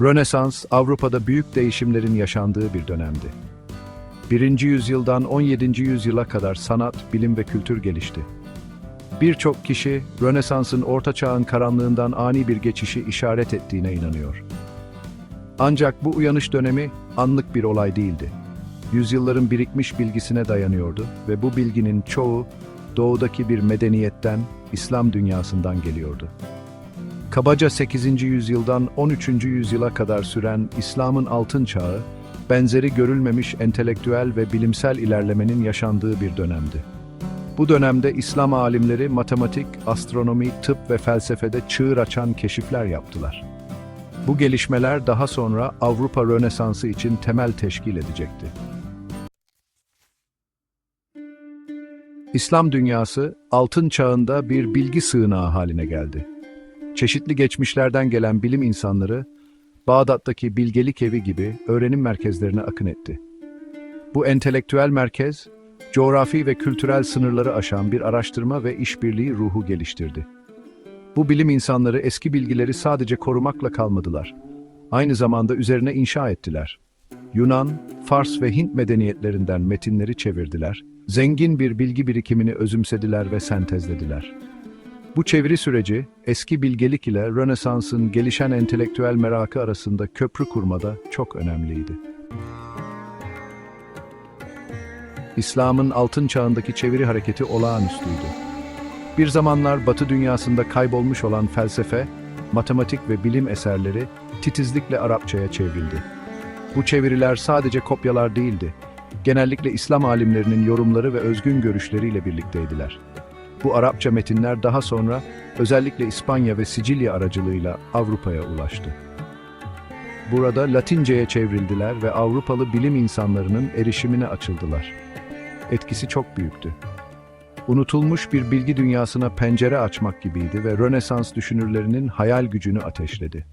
Rönesans, Avrupa'da büyük değişimlerin yaşandığı bir dönemdi. 1. yüzyıldan 17. yüzyıla kadar sanat, bilim ve kültür gelişti. Birçok kişi, Rönesans'ın Orta Çağ'ın karanlığından ani bir geçişi işaret ettiğine inanıyor. Ancak bu uyanış dönemi anlık bir olay değildi. Yüzyılların birikmiş bilgisine dayanıyordu ve bu bilginin çoğu doğudaki bir medeniyetten, İslam dünyasından geliyordu. Kabaca 8. yüzyıldan 13. yüzyıla kadar süren İslam'ın altın çağı, benzeri görülmemiş entelektüel ve bilimsel ilerlemenin yaşandığı bir dönemdi. Bu dönemde İslam alimleri matematik, astronomi, tıp ve felsefede çığır açan keşifler yaptılar. Bu gelişmeler daha sonra Avrupa Rönesansı için temel teşkil edecekti. İslam dünyası altın çağında bir bilgi sığınağı haline geldi. Çeşitli geçmişlerden gelen bilim insanları Bağdat'taki Bilgelik Evi gibi öğrenim merkezlerine akın etti. Bu entelektüel merkez, coğrafi ve kültürel sınırları aşan bir araştırma ve işbirliği ruhu geliştirdi. Bu bilim insanları eski bilgileri sadece korumakla kalmadılar. Aynı zamanda üzerine inşa ettiler. Yunan, Fars ve Hint medeniyetlerinden metinleri çevirdiler. Zengin bir bilgi birikimini özümsediler ve sentezlediler. Bu çeviri süreci, eski bilgelik ile Rönesans'ın gelişen entelektüel merakı arasında köprü kurmada çok önemliydi. İslam'ın altın çağındaki çeviri hareketi olağanüstüydü. Bir zamanlar Batı dünyasında kaybolmuş olan felsefe, matematik ve bilim eserleri titizlikle Arapçaya çevrildi. Bu çeviriler sadece kopyalar değildi. Genellikle İslam alimlerinin yorumları ve özgün görüşleriyle birlikteydiler. Bu Arapça metinler daha sonra özellikle İspanya ve Sicilya aracılığıyla Avrupa'ya ulaştı. Burada Latince'ye çevrildiler ve Avrupalı bilim insanlarının erişimine açıldılar. Etkisi çok büyüktü. Unutulmuş bir bilgi dünyasına pencere açmak gibiydi ve Rönesans düşünürlerinin hayal gücünü ateşledi.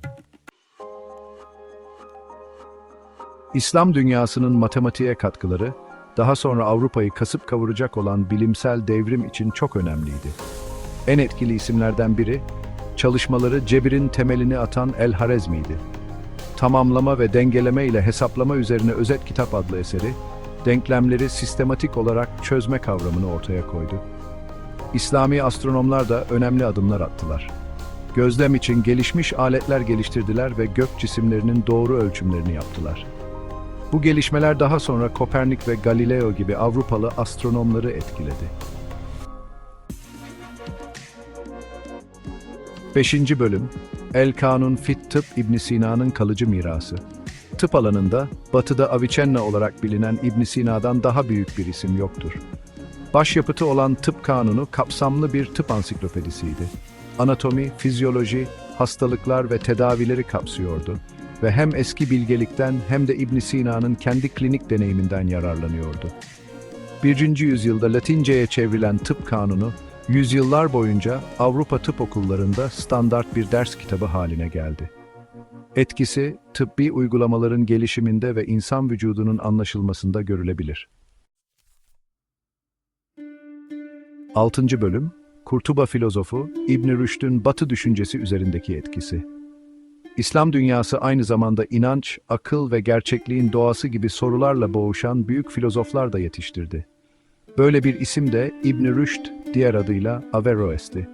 İslam dünyasının matematiğe katkıları, daha sonra Avrupa'yı kasıp kavuracak olan bilimsel devrim için çok önemliydi. En etkili isimlerden biri, çalışmaları cebirin temelini atan El-Harezmi'ydi. Tamamlama ve dengeleme ile hesaplama üzerine Özet Kitap adlı eseri, denklemleri sistematik olarak çözme kavramını ortaya koydu. İslami astronomlar da önemli adımlar attılar. Gözlem için gelişmiş aletler geliştirdiler ve gök cisimlerinin doğru ölçümlerini yaptılar. Bu gelişmeler daha sonra Kopernik ve Galileo gibi Avrupalı astronomları etkiledi. 5. Bölüm El Kanun Fit Tıp İbn Sina'nın kalıcı mirası. Tıp alanında Batı'da Avicenna olarak bilinen İbn Sina'dan daha büyük bir isim yoktur. Başyapıtı olan Tıp Kanunu kapsamlı bir tıp ansiklopedisiydi. Anatomi, fizyoloji, hastalıklar ve tedavileri kapsıyordu ve hem eski bilgelikten hem de İbn Sina'nın kendi klinik deneyiminden yararlanıyordu. 1. yüzyılda Latince'ye çevrilen tıp kanunu, yüzyıllar boyunca Avrupa tıp okullarında standart bir ders kitabı haline geldi. Etkisi, tıbbi uygulamaların gelişiminde ve insan vücudunun anlaşılmasında görülebilir. 6. Bölüm, Kurtuba filozofu İbn Rüşd'ün Batı düşüncesi üzerindeki etkisi. İslam dünyası aynı zamanda inanç, akıl ve gerçekliğin doğası gibi sorularla boğuşan büyük filozoflar da yetiştirdi. Böyle bir isim de İbn Rüşd, diğer adıyla Averroes'ti.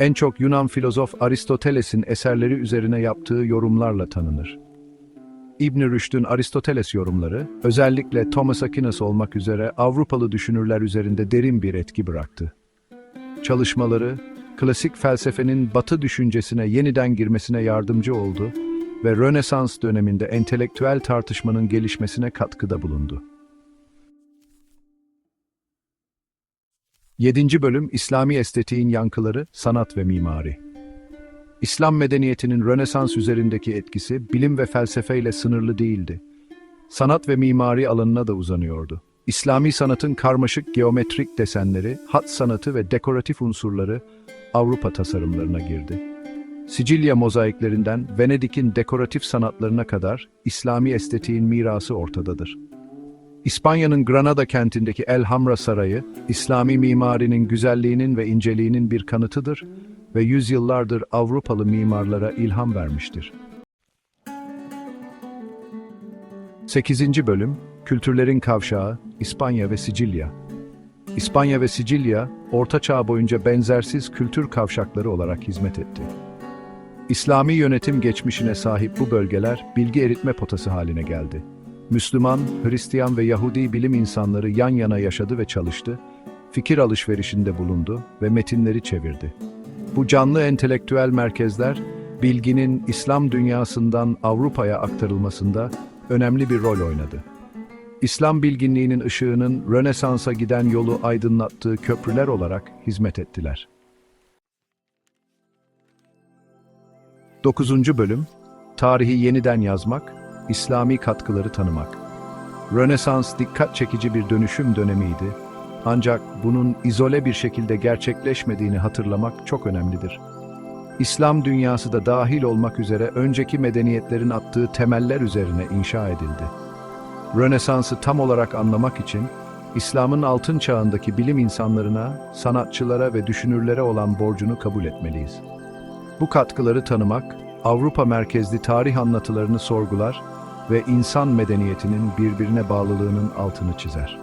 En çok Yunan filozof Aristoteles'in eserleri üzerine yaptığı yorumlarla tanınır. İbn Rüşd'ün Aristoteles yorumları, özellikle Thomas Aquinas olmak üzere Avrupalı düşünürler üzerinde derin bir etki bıraktı. Çalışmaları, klasik felsefenin batı düşüncesine yeniden girmesine yardımcı oldu ve Rönesans döneminde entelektüel tartışmanın gelişmesine katkıda bulundu. 7. Bölüm İslami estetiğin yankıları, sanat ve mimari. İslam medeniyetinin Rönesans üzerindeki etkisi bilim ve felsefeyle sınırlı değildi. Sanat ve mimari alanına da uzanıyordu. İslami sanatın karmaşık geometrik desenleri, hat sanatı ve dekoratif unsurları Avrupa tasarımlarına girdi. Sicilya mozaiklerinden Venedik'in dekoratif sanatlarına kadar İslami estetiğin mirası ortadadır. İspanya'nın Granada kentindeki El Hamra Sarayı, İslami mimarinin güzelliğinin ve inceliğinin bir kanıtıdır ve yüzyıllardır Avrupalı mimarlara ilham vermiştir. 8. Bölüm Kültürlerin Kavşağı İspanya ve Sicilya İspanya ve Sicilya, Orta Çağ boyunca benzersiz kültür kavşakları olarak hizmet etti. İslami yönetim geçmişine sahip bu bölgeler bilgi eritme potası haline geldi. Müslüman, Hristiyan ve Yahudi bilim insanları yan yana yaşadı ve çalıştı, fikir alışverişinde bulundu ve metinleri çevirdi. Bu canlı entelektüel merkezler, bilginin İslam dünyasından Avrupa'ya aktarılmasında önemli bir rol oynadı. İslam bilginliğinin ışığının Rönesans'a giden yolu aydınlattığı köprüler olarak hizmet ettiler. 9. Bölüm Tarihi yeniden yazmak, İslami katkıları tanımak. Rönesans dikkat çekici bir dönüşüm dönemiydi. Ancak bunun izole bir şekilde gerçekleşmediğini hatırlamak çok önemlidir. İslam dünyası da dahil olmak üzere önceki medeniyetlerin attığı temeller üzerine inşa edildi. Rönesans'ı tam olarak anlamak için İslam'ın altın çağındaki bilim insanlarına, sanatçılara ve düşünürlere olan borcunu kabul etmeliyiz. Bu katkıları tanımak, Avrupa merkezli tarih anlatılarını sorgular ve insan medeniyetinin birbirine bağlılığının altını çizer.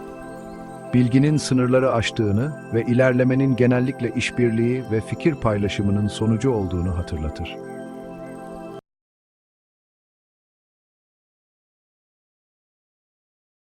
Bilginin sınırları aştığını ve ilerlemenin genellikle işbirliği ve fikir paylaşımının sonucu olduğunu hatırlatır.